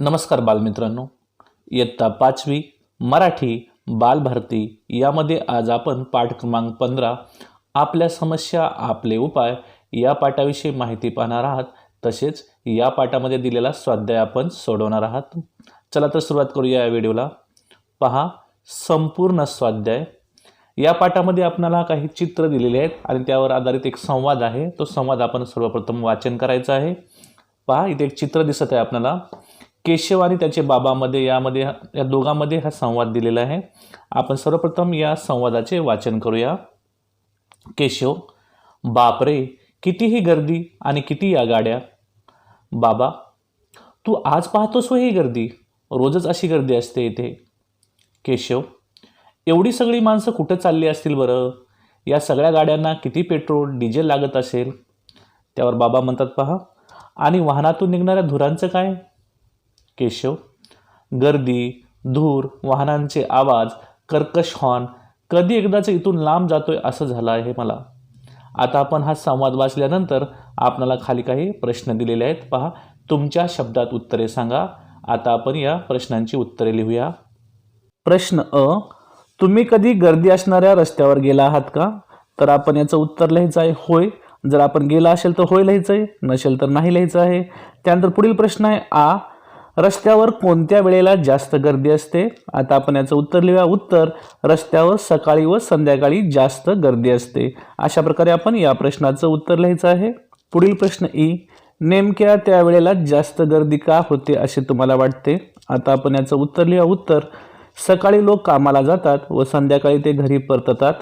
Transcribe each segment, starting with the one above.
नमस्कार बालमित्रांनो. इयत्ता पाचवी मराठी बालभारती यामध्ये आज आपण पाठ क्रमांक पंधरा आपल्या समस्या आपले उपाय या पाठाविषयी माहिती पाहणार आहात. तसेच या पाठामध्ये दिलेला स्वाध्याय आपण सोडवणार आहात. चला तर सुरुवात करूया या व्हिडिओला. पहा संपूर्ण स्वाध्याय. या पाठामध्ये आपणाला काही चित्र दिलेले आहेत आणि त्यावर आधारित एक संवाद आहे. तो संवाद आपण सर्वप्रथम वाचन करायचा आहे. पहा इथे एक चित्र दिसत आहे आपल्याला केशव आणि त्याचे बाबामध्ये यामध्ये या दोघांमध्ये हा संवाद दिलेला आहे. आपण सर्वप्रथम या संवादाचे वाचन करूया. केशव बापरे कितीही गर्दी आणि किती या गाड्या. बाबा तू आज पाहतोस हो ही गर्दी. रोजच अशी गर्दी असते इथे. केशव एवढी सगळी माणसं कुठं चालली असतील बरं? या सगळ्या गाड्यांना किती पेट्रोल डिझेल लागत असेल? त्यावर बाबा म्हणतात पहा आणि वाहनातून निघणाऱ्या धुरांचं काय? केशव गर्दी धूर वाहनांचे आवाज कर्कश हॉर्न कधी एकदाच इथून लांब जातोय असं झालं आहे मला. आता आपण हा संवाद वाचल्यानंतर आपणाला खाली काही प्रश्न दिलेले आहेत. पहा तुमच्या शब्दात उत्तरे सांगा. आता आपण या प्रश्नांची उत्तरे लिहूया. प्रश्न अ तुम्ही कधी गर्दी असणाऱ्या रस्त्यावर गेला आहात का? तर आपण याचं उत्तर लिहायचं आहे होय. जर आपण गेला असेल तर होय लिहायचं आहे नसेल तर नाही लिहायचं आहे. त्यानंतर पुढील प्रश्न आहे आ रस्त्यावर कोणत्या वेळेला जास्त गर्दी असते? आता आपण याचं उत्तर लिहूया. उत्तर रस्त्यावर सकाळी व संध्याकाळी जास्त गर्दी असते. अशा प्रकारे आपण या प्रश्नाचं उत्तर लिहायचं आहे. पुढील प्रश्न ई नेमक्या त्या वेळेला जास्त गर्दी का होते असे तुम्हाला वाटते? आता आपण याचं उत्तर लिहा उत्तर सकाळी लोक कामाला जातात व संध्याकाळी ते घरी परततात.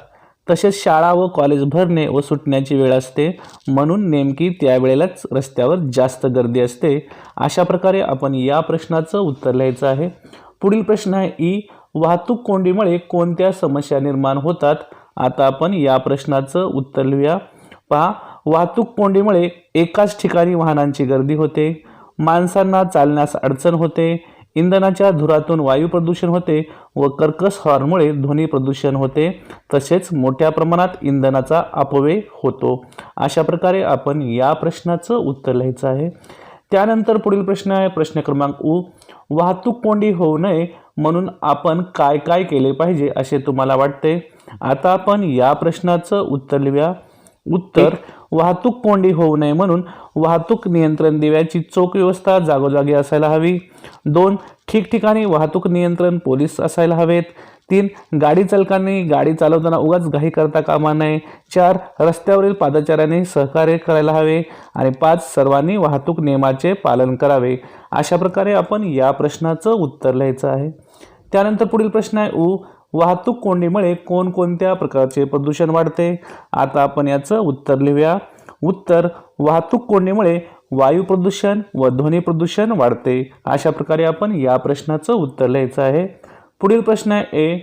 तसेच शाळा व कॉलेज भरणे व सुटण्याची वेळ असते. म्हणून नेमकी त्यावेळेलाच रस्त्यावर जास्त गर्दी असते. अशा प्रकारे आपण या प्रश्नाचं उत्तर लिहायचं आहे. पुढील प्रश्न आहे ई. वाहतूक कोंडीमुळे कोणत्या समस्या निर्माण होतात? आता आपण या प्रश्नाचं उत्तर लिहूया. पहा. वाहतूक कोंडीमुळे एकाच ठिकाणी वाहनांची गर्दी होते. माणसांना चालण्यास अडचण होते. इंधनाच्या धुरातून वायू प्रदूषण होते व कर्कश हॉर्नमुळे ध्वनी प्रदूषण होते. तसेच मोठ्या प्रमाणात इंधनाचा अपव्यय होतो. अशा प्रकारे आपण या प्रश्नाचं उत्तर लिहायचं आहे. त्यानंतर पुढील प्रश्न आहे. प्रश्न क्रमांक उ. वाहतूक कोंडी होऊ नये म्हणून आपण काय काय केले पाहिजे असे तुम्हाला वाटते? आता आपण या प्रश्नाचं उत्तर लिहूया. उत्तर वाहतूक कोंडी होऊ नये म्हणून वाहतूक नियंत्रण दिव्याची चोख व्यवस्था जागोजागी असायला हवी. दोन ठिकठिकाणी वाहतूक नियंत्रण पोलीस असायला हवेत. तीन गाडी चालकांनी गाडी चालवताना उगाच घाई करता कामा नये. चार रस्त्यावरील पादचाऱ्यांनी सहकार्य करायला हवे. आणि पाच सर्वांनी वाहतूक नियमाचे पालन करावे. अशा प्रकारे आपण या प्रश्नाचं उत्तर लिहायचं आहे. त्यानंतर पुढील प्रश्न आहे. उ वाहतूक कोंडीमुळे कोणकोणत्या प्रकारचे प्रदूषण वाढते? आता आपण याचं उत्तर लिहूया. उत्तर वाहतूक कोंडीमुळे वायू प्रदूषण व ध्वनी प्रदूषण वाढते. अशा प्रकारे आपण या प्रश्नाचं उत्तर लिहायचं आहे. पुढील प्रश्न आहे ए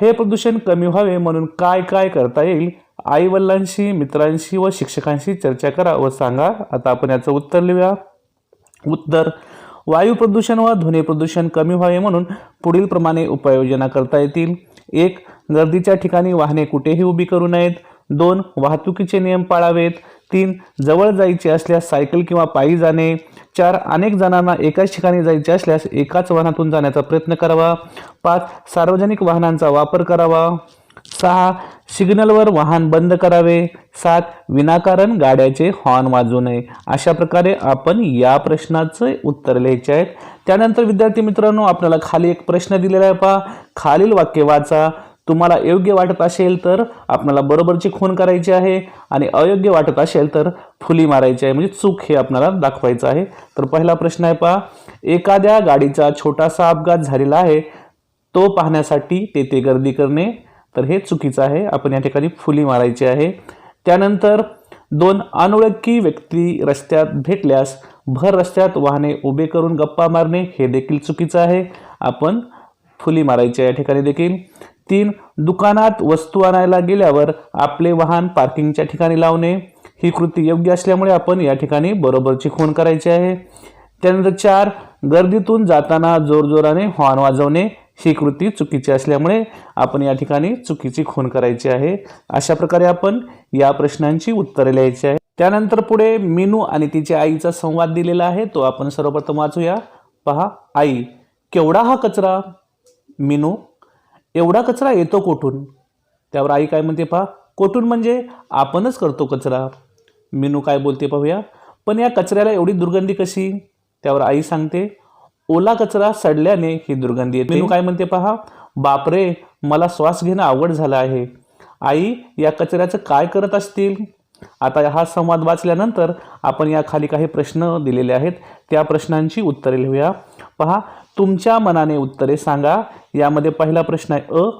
हे प्रदूषण कमी व्हावे म्हणून काय काय करता येईल? आईवडिलांशी मित्रांशी व शिक्षकांशी चर्चा करा व सांगा. आता आपण याचं उत्तर लिहूया. उत्तर वायू प्रदूषण व ध्वनी प्रदूषण कमी व्हावे म्हणून पुढील प्रमाणे उपाययोजना करता येतील. एक गर्दीच्या ठिकाणी वाहने कुठेही उभी करू नयेत. दोन वाहतुकीचे नियम पाळावेत. तीन जवळ जायचे असल्यास सायकल किंवा पायी जाणे. चार अनेक जणांना एकाच ठिकाणी जायचे असल्यास एकाच वाहनातून जाण्याचा प्रयत्न करावा. पाच सार्वजनिक वाहनांचा वापर करावा. सहा सिग्नलवर वाहन बंद करावे. सात विनाकारण गाड्याचे हॉर्न वाजू नये. अशा प्रकारे आपण या प्रश्नाचं उत्तर लिहायचे आहेत. त्यानंतर विद्यार्थी मित्रांनो आपल्याला खाली एक प्रश्न दिलेला आहे पहा. खालील वाक्य वाचा. तुम्हाला योग्य वाटत असेल तर आपल्याला बरोबरची खून करायची आहे आणि अयोग्य वाटत असेल तर फुली मारायची आहे. म्हणजे चूक हे आपल्याला दाखवायचं आहे. तर पहिला प्रश्न आहे पहा. एखाद्या गाडीचा छोटासा अपघात झालेला आहे. तो पाहण्यासाठी तेथे गर्दी करणे तर हे चुकीचं आहे. आपण या ठिकाणी फुली मारायची आहे. त्यानंतर दोन अनोळखी व्यक्ती रस्त्यात भेटल्यास भर रस्त्यात वाहने उभे करून गप्पा मारणे हे देखील चुकीचं आहे. आपण फुली मारायची या ठिकाणी देखील. तीन दुकानात वस्तू आणायला गेल्यावर आपले वाहन पार्किंगच्या ठिकाणी लावणे. ही कृती योग्य असल्यामुळे आपण या ठिकाणी बरोबरची खूण करायची आहे. त्यानंतर चार गर्दीतून जाताना जोरजोराने हॉर्न वाजवणे. ही कृती चुकीची असल्यामुळे आपण या ठिकाणी चुकीची खून करायची आहे. अशा प्रकारे आपण या प्रश्नांची उत्तरे लिहायची आहे त्यानंतर पुढे मीनू आणि तिच्या आईचा संवाद दिलेला आहे. तो आपण सर्वप्रथम वाचूया. पहा आई केवढा हा कचरा? मेनू एवढा कचरा येतो कोठून? त्यावर आई काय म्हणते पहा कोठून म्हणजे आपणच करतो कचरा. मेनू काय बोलते पाहूया. पण या कचऱ्याला एवढी दुर्गंधी कशी? त्यावर आई सांगते ओला कचरा सडल्याने ही दुर्गंधी येते. काय म्हणते पहा? बापरे मला श्वास घेणं आवड झालं आहे. आई या कचऱ्याचं काय करत असतील? आता हा संवाद वाचल्यानंतर आपण या खाली काही प्रश्न दिलेले आहेत. त्या प्रश्नांची उत्तरे लिहूया. पहा तुमच्या मनाने उत्तरे सांगा. यामध्ये पहिला प्रश्न आहे अ.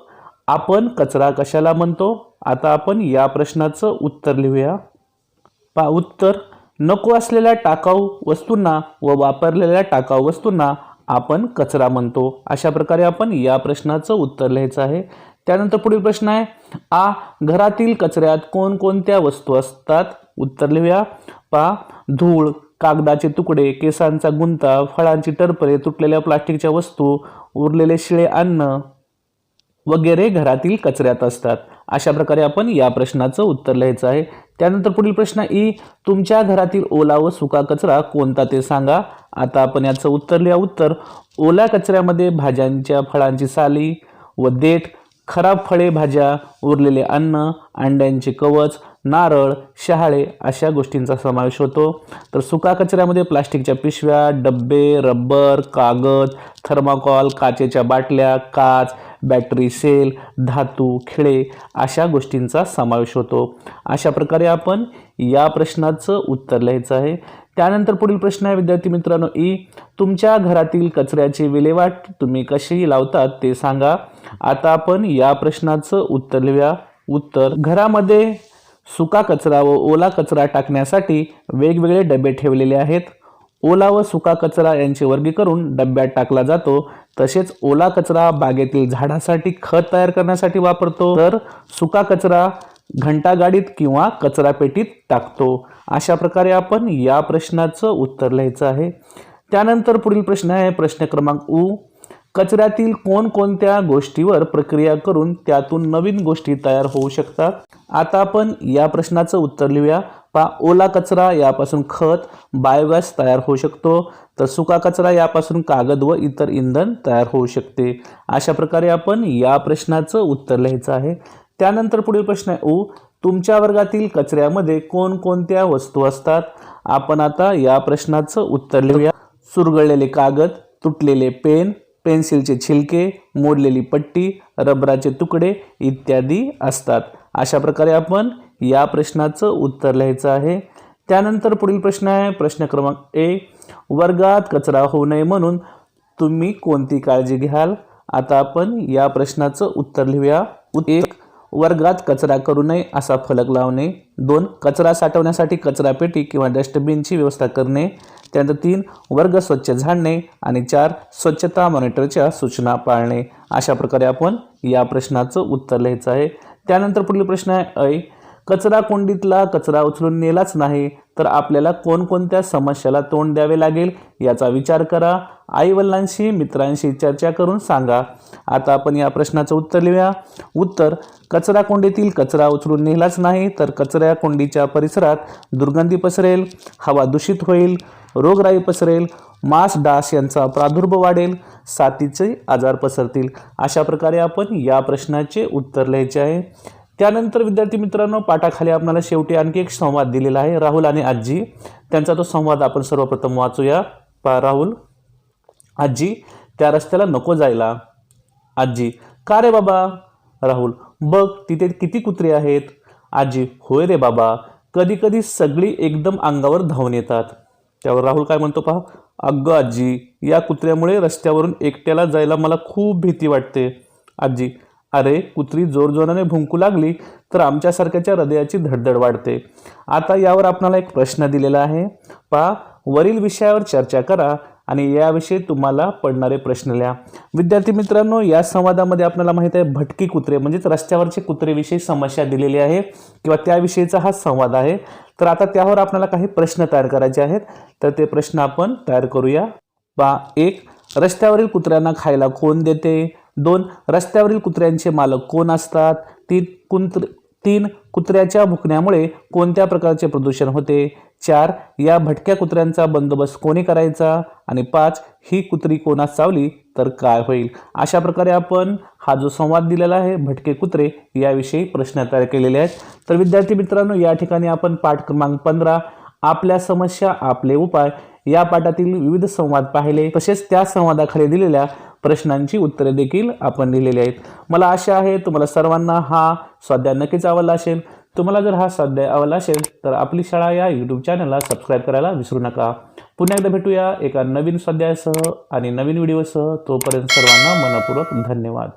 आपण कचरा कशाला म्हणतो? आता आपण या प्रश्नाचं उत्तर लिहूया. पा उत्तर. नको असलेल्या टाकाऊ वस्तूंना व वापरलेल्या टाकाऊ वस्तूंना आपण कचरा म्हणतो. अशा प्रकारे आपण या प्रश्नाचं उत्तर लिहायचं आहे. त्यानंतर पुढील प्रश्न आहे आ घरातील कचऱ्यात कोणकोणत्या वस्तू असतात? उत्तर लिहूया. पा धूळ कागदाचे तुकडे केसांचा गुंता फळांची टरपरे तुटलेल्या प्लास्टिकच्या वस्तू उरलेले शिळे अन्न वगैरे घरातील कचऱ्यात असतात. अशा प्रकारे आपण या प्रश्नाचं उत्तर लिहायचं आहे. त्यानंतर पुढील प्रश्न ई तुमच्या घरातील ओला व सुका कचरा कोणता ते सांगा. आता आपण याचं उत्तर लिहा. उत्तर ओल्या कचऱ्यामध्ये भाज्यांच्या फळांची साली व देठ खराब फळे भाज्या उरलेले अन्न अंड्यांचे कवच नारळ शहाळे अशा गोष्टींचा समावेश होतो. तर सुका कचऱ्यामध्ये प्लास्टिकच्या पिशव्या डब्बे रब्बर कागद थर्माकॉल काचेच्या बाटल्या काच बॅटरी सेल धातू खिळे अशा गोष्टींचा समावेश होतो. अशा प्रकारे आपण या प्रश्नाचं उत्तर लिहायचं आहे. त्यानंतर पुढील प्रश्न आहे विद्यार्थी मित्रांनो ई. तुमच्या घरातील कचऱ्याची विल्हेवाट तुम्ही कशी लावतात ते सांगा. आता आपण या प्रश्नाचं उत्तर लिहूया. उत्तर घरामध्ये सुका कचरा व ओला कचरा टाकण्यासाठी वेगवेगळे डबे ठेवलेले आहेत. ओला व सुका कचरा यांचे वर्गीकरण डब्यात टाकला जातो. तसेच ओला कचरा बागेतील झाडासाठी खत तयार करण्यासाठी वापरतो. तर सुका कचरा घंटागाडीत किंवा कचरापेटीत टाकतो. अशा प्रकारे आपण या प्रश्नाचं उत्तर लिहायचं आहे. त्यानंतर पुढील प्रश्न आहे. प्रश्न क्रमांक उ. कचऱ्यातील कोणकोणत्या गोष्टीवर प्रक्रिया करून त्यातून नवीन गोष्टी तयार होऊ शकतात? आता आपण या प्रश्नाचं उत्तर लिहूया. पा ओला कचरा यापासून खत बायोगॅस तयार होऊ शकतो. तर सुका कचरा यापासून कागद व इतर इंधन तयार होऊ शकते. अशा प्रकारे आपण या प्रश्नाचं उत्तर लिहायचं आहे. त्यानंतर पुढील प्रश्न आहे. ऊ तुमच्या वर्गातील कचऱ्यामध्ये कोणकोणत्या वस्तू असतात? आपण आता या प्रश्नाचं उत्तर लिहूया. सुरगळलेले कागद तुटलेले पेन पेन्सिलचे छिलके मोडलेली पट्टी रबराचे तुकडे इत्यादी असतात. अशा प्रकारे आपण या प्रश्नाचं उत्तर लिहायचं आहे. त्यानंतर पुढील प्रश्न आहे. प्रश्न क्रमांक ए वर्गात कचरा होऊ नये म्हणून तुम्ही कोणती काळजी घ्याल? आता आपण या प्रश्नाचं उत्तर लिहूया. वर्गात कचरा करू नये असा फलक लावणे दोन कचरा साठवण्यासाठी कचरापेटी किंवा डस्टबिनची व्यवस्था करणे त्यानंतर तीन वर्ग स्वच्छ झाडणे. आणि चार स्वच्छता मॉनिटरच्या सूचना पाळणे. अशा प्रकारे आपण या प्रश्नाचं उत्तर लिहायचं आहे. त्यानंतर पुढील प्रश्न आहे ऐ कचरा कोंडीतला कचरा उचलून नेलाच नाही. तर आपल्याला कोणकोणत्या समस्याला तोंड द्यावे लागेल याचा विचार करा. आईवडिलांशी मित्रांशी चर्चा करून सांगा. आता आपण या प्रश्नाचं उत्तर लिहूया. उत्तर कचरा कोंडीतील कचरा उचलून नेलाच नाही तर कचरा कोंडीच्या परिसरात दुर्गंधी पसरेल हवा दूषित होईल रोगराई पसरेल मास डास यांचा प्रादुर्भाव वाढेल साथीचे आजार पसरतील. अशा प्रकारे आपण या प्रश्नाचे उत्तर लिहायचे आहे. त्यानंतर विद्यार्थी मित्रांनो पाठाखाली आपल्याला शेवटी आणखी एक संवाद दिलेला आहे. राहुल आणि आजी त्यांचा तो संवाद आपण सर्वप्रथम वाचूया. पा राहुल. आजी त्या रस्त्याला नको जायला. आजी का रे बाबा? राहुल बघ तिथे किती कुत्रे आहेत. आजी होय रे बाबा कधी कधी सगळी एकदम अंगावर धावून येतात. त्यावर राहुल काय म्हणतो पहा? अगं आजी या कुत्र्यामुळे रस्त्यावरून एकट्याला जायला मला खूप भीती वाटते. आजी अरे कुत्री जोरजोराने भुंकू लागली तर आमच्यासारख्याच्या हृदयाची धडधड वाढते. आता यावर आपणाला एक प्रश्न दिलेला आहे. पहा वरील विषयावर चर्चा करा आणि याविषयी तुम्हाला पडणारे प्रश्न लिहा. विद्यार्थी मित्रांनो या संवादामध्ये आपल्याला माहीत आहे भटकी कुत्रे म्हणजेच रस्त्यावरचे कुत्रेविषयी समस्या दिलेली आहे किंवा त्याविषयीचा हा संवाद आहे. तर आता त्यावर आपल्याला काही प्रश्न तयार करायचे आहेत. तर ते प्रश्न आपण तयार करूया. पा एक रस्त्यावरील कुत्र्यांना खायला कोण देते? दोन रस्त्यावरील कुत्र्यांचे मालक कोण असतात? तीन कुंत्र तीन कुत्र्याच्या भुकण्यामुळे कोणत्या प्रकारचे प्रदूषण होते? चार या भटक्या कुत्र्यांचा बंदोबस्त कोणी करायचा? आणि पाच ही कुत्री कोणास चावली तर काय होईल? अशा प्रकारे आपण हा जो संवाद दिलेला आहे भटके कुत्रे याविषयी प्रश्न तयार केलेले आहेत. तर विद्यार्थी मित्रांनो या ठिकाणी आपण पाठ क्रमांक पंधरा आपल्या समस्या आपले उपाय या पाठातील विविध संवाद पाहिले. तसेच त्या संवादाखाली दिलेल्या प्रश्नांची उत्तरे देखील आपण लिहिलेली आहेत. मला आशा आहे तुम्हाला सर्वांना हा स्वाध्याय नक्कीच आवडला असेल. तुम्हाला जर हा स्वाध्याय आवडला असेल तर आपली शाळा या यूट्यूब चॅनलला सबस्क्राईब करायला विसरू नका. पुन्हा एकदा भेटूया एका नवीन स्वाध्यायासह आणि नवीन व्हिडिओसह तोपर्यंत सर्वांना मनपूर्वक धन्यवाद.